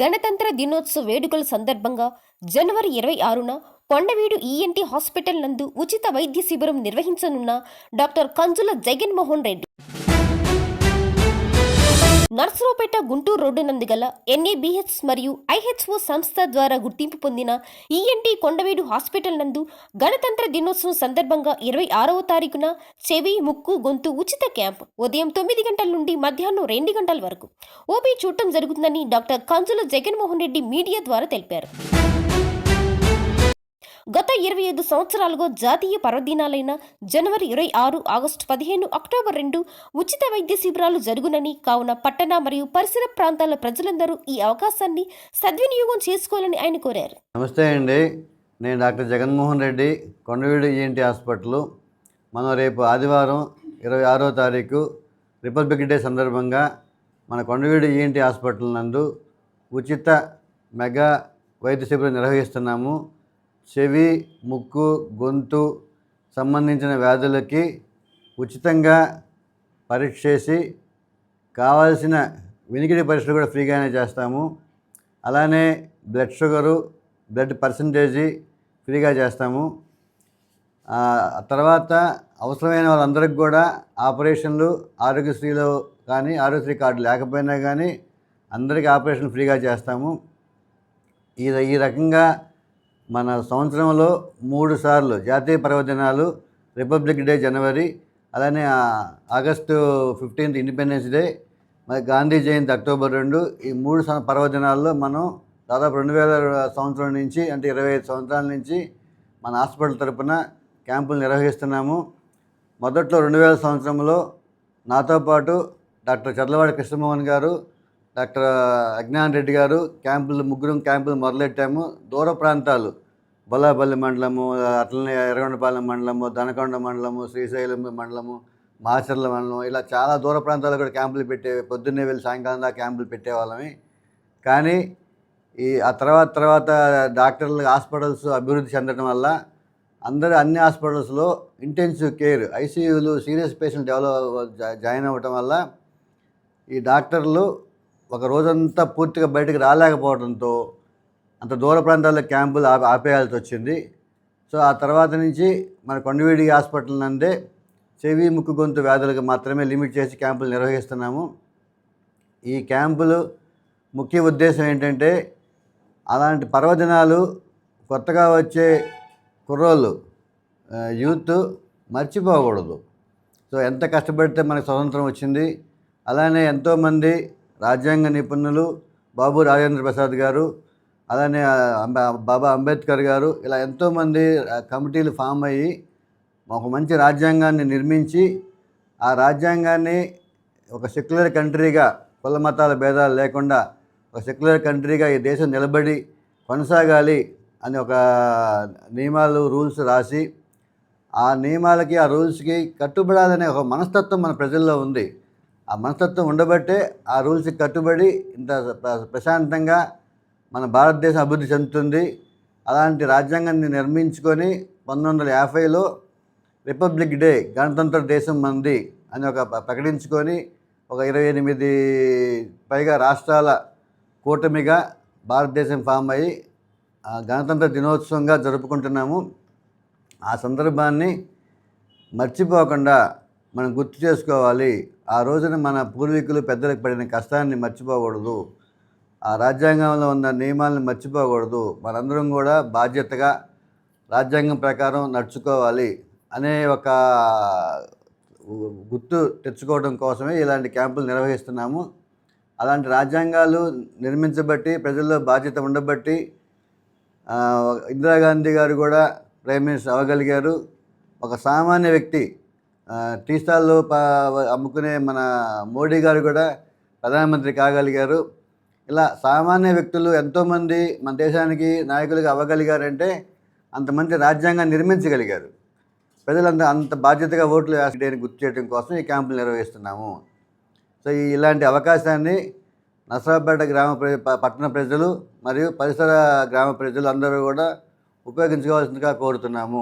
గణతంత్ర దినోత్సవ వేడుకల సందర్భంగా జనవరి ఇరవై ఆరున కొండవీడు ఈఎన్టీ హాస్పిటల్ నందు ఉచిత వైద్య శిబిరం నిర్వహించనున్న డాక్టర్ కంజుల జగన్మోహన్ రెడ్డి. నర్సరావుపేట గుంటూరు రోడ్డు నందు గల ఎన్ఏబిహెచ్ మరియు ఐహెచ్ఓ సంస్థ ద్వారా గుర్తింపు పొందిన ఈఎన్టీ కొండవీడు హాస్పిటల్ నందు గణతంత్ర దినోత్సవం సందర్భంగా ఇరవై ఆరవ తారీఖున చెవి ముక్కు గొంతు ఉచిత క్యాంప్. ఉదయం తొమ్మిది గంటల నుండి మధ్యాహ్నం రెండు గంటల వరకు. ఓపీ చూడటం జరుగుతుందని డాక్టర్ కంజుల జగన్మోహన్ రెడ్డి మీడియా ద్వారా తెలిపారు. గత ఇరవై ఐదు సంవత్సరాలుగా జాతీయ పర్వదినాలైన జనవరి ఇరవై ఆరు ఆగస్టు పదిహేను అక్టోబర్ రెండు ఉచిత వైద్య శిబిరాలు జరుగునని కావున పట్టణ మరియు పరిసర ప్రాంతాల ప్రజలందరూ ఈ అవకాశాన్ని సద్వినియోగం చేసుకోవాలని ఆయన కోరారు. నమస్తే అండి. నేను doctor Jaganmohan Reddy Kondaveedu ENT hospital. మనం రేపు ఆదివారం ఇరవై ఆరో తారీఖు రిపబ్లిక్ డే సందర్భంగా మన కొండవీడు ఈఎన్టీ హాస్పిటల్ నందు ఉచిత మెగా వైద్య శిబిరం నిర్వహిస్తున్నాము. చెవి ముక్కు గొంతు సంబంధించిన వ్యాధులకి ఉచితంగా పరీక్ష చేసి కావాల్సిన వినికిడి పరీక్షలు కూడా ఫ్రీగానే చేస్తాము. అలానే బ్లడ్ షుగరు బ్లడ్ పర్సంటేజీ ఫ్రీగా చేస్తాము. తర్వాత అవసరమైన వాళ్ళందరికీ కూడా ఆపరేషన్లు ఆరోగ్యశ్రీలో కానీ ఆరోగ్యశ్రీ కార్డు లేకపోయినా కానీ అందరికీ ఆపరేషన్ ఫ్రీగా చేస్తాము. ఈ ఈ రకంగా మన సంవత్సరంలో మూడు సార్లు జాతీయ పర్వదినాలు రిపబ్లిక్ డే జనవరి అలానే ఆగస్టు ఫిఫ్టీన్త్ ఇండిపెండెన్స్ డే మరి గాంధీ జయంతి అక్టోబర్ రెండు ఈ మూడు పర్వదినాల్లో మనం దాదాపు రెండు వేల సంవత్సరం నుంచి అంటే ఇరవై ఐదు సంవత్సరాల నుంచి మన హాస్పిటల్ తరపున క్యాంపులు నిర్వహిస్తున్నాము. మొదట్లో రెండు వేల సంవత్సరంలో నాతో పాటు డాక్టర్ చర్లవాడి కృష్ణమోహన్ గారు డాక్టర్ అజ్ఞాన్ రెడ్డి గారు క్యాంపులు ముగ్గురు క్యాంపులు మొదలెట్టాము. దూర ప్రాంతాలు బొల్లాపల్లి మండలము అట్లనే ఎర్రగొండపాలెం మండలము దనకొండ మండలము శ్రీశైలం మండలము మాచర్ల మండలం ఇలా చాలా దూర ప్రాంతాల్లో కూడా క్యాంపులు పెట్టే పొద్దున్నే వెళ్ళి సాయంకాలం దాకా క్యాంపులు పెట్టేవాళ్ళమే. కానీ ఈ ఆ తర్వాత తర్వాత డాక్టర్లు హాస్పిటల్స్ అభివృద్ధి చెందడం వల్ల అందరూ అన్ని హాస్పిటల్స్లో ఇంటెన్సివ్ కేర్ ఐసీయూలు సీరియస్ పేషెంట్ డెవలప్ జా- జాయిన్ అవ్వటం వల్ల ఈ డాక్టర్లు ఒక రోజంతా పూర్తిగా బయటకు రాలేకపోవడంతో అంత దూర ప్రాంతాల్లో క్యాంపులు ఆపే ఆపేయాల్సి వచ్చింది. సో ఆ తర్వాత నుంచి మన కొండవీడి హాస్పిటల్ నందే చెవి ముక్కు గొంతు వ్యాధులకు మాత్రమే లిమిట్ చేసి క్యాంపులు నిర్వహిస్తున్నాము. ఈ క్యాంపులు ముఖ్య ఉద్దేశం ఏంటంటే అలాంటి పర్వదినాలు కొత్తగా వచ్చే కుర్రోళ్ళు యూత్ మర్చిపోకూడదు. సో ఎంత కష్టపడితే మనకు స్వతంత్రం వచ్చింది. అలానే ఎంతోమంది రాజ్యాంగ నిపుణులు బాబు రాజేంద్ర ప్రసాద్ గారు అలానే బాబా అంబేద్కర్ గారు ఇలా ఎంతోమంది కమిటీలు ఫామ్ అయ్యి ఒక మంచి రాజ్యాంగాన్ని నిర్మించి ఆ రాజ్యాంగాన్ని ఒక సెక్యులర్ కంట్రీగా కుల మతాల భేదాలు లేకుండా ఒక సెక్యులర్ కంట్రీగా ఈ దేశం నిలబడి కొనసాగాలి అని ఒక నియమాలు రూల్స్ రాసి ఆ నియమాలకి ఆ రూల్స్కి కట్టుబడాలనే ఒక మనస్తత్వం మన ప్రజల్లో ఉంది. ఆ మనస్తత్వం ఉండబట్టే ఆ రూల్స్కి కట్టుబడి ఇంత ప్ర- ప్రశాంతంగా మన భారతదేశం అభివృద్ధి చెందుతుంది. అలాంటి రాజ్యాంగాన్ని నిర్మించుకొని పంతొమ్మిది వందల యాభైలో రిపబ్లిక్ డే గణతంత్ర దేశం మంది అని ఒక ప్రకటించుకొని ఒక ఇరవై ఎనిమిది పైగా రాష్ట్రాల కూటమిగా భారతదేశం ఫామ్ అయ్యి గణతంత్ర దినోత్సవంగా జరుపుకుంటున్నాము. ఆ సందర్భాన్ని మర్చిపోకుండా మనం గుర్తు చేసుకోవాలి. ఆ రోజున మన పూర్వీకులు పెద్దలకు పడిన కష్టాన్ని మర్చిపోకూడదు. ఆ రాజ్యాంగంలో ఉన్న నియమాలను మర్చిపోకూడదు. మనందరం కూడా బాధ్యతగా రాజ్యాంగం ప్రకారం నడుచుకోవాలి అనే ఒక గుర్తు తెచ్చుకోవడం కోసమే ఇలాంటి క్యాంపులు నిర్వహిస్తున్నాము. అలాంటి రాజ్యాంగాలు నిర్మించబట్టి ప్రజల్లో బాధ్యత ఉండబట్టి ఇందిరాగాంధీ గారు కూడా ప్రైమ్ మినిస్టర్ అవ్వగలిగారు. ఒక సామాన్య వ్యక్తి టీ స్టాల్లో అమ్ముకునే మన మోడీ గారు కూడా ప్రధానమంత్రి కాగలిగారు. ఇలా సామాన్య వ్యక్తులు ఎంతోమంది మన దేశానికి నాయకులుగా అవ్వగలిగారంటే అంతమంది రాజ్యాంగాన్ని నిర్మించగలిగారు. ప్రజలంతా అంత బాధ్యతగా ఓట్లు వేసేయడానికి గుర్తు చేయడం కోసం ఈ క్యాంపులు నిర్వహిస్తున్నాము. సో ఈ ఇలాంటి అవకాశాన్ని నసరాపేట గ్రామ ప్ర- పట్టణ ప్రజలు మరియు పరిసర గ్రామ ప్రజలు అందరూ కూడా ఉపయోగించుకోవాల్సిందిగా కోరుతున్నాము.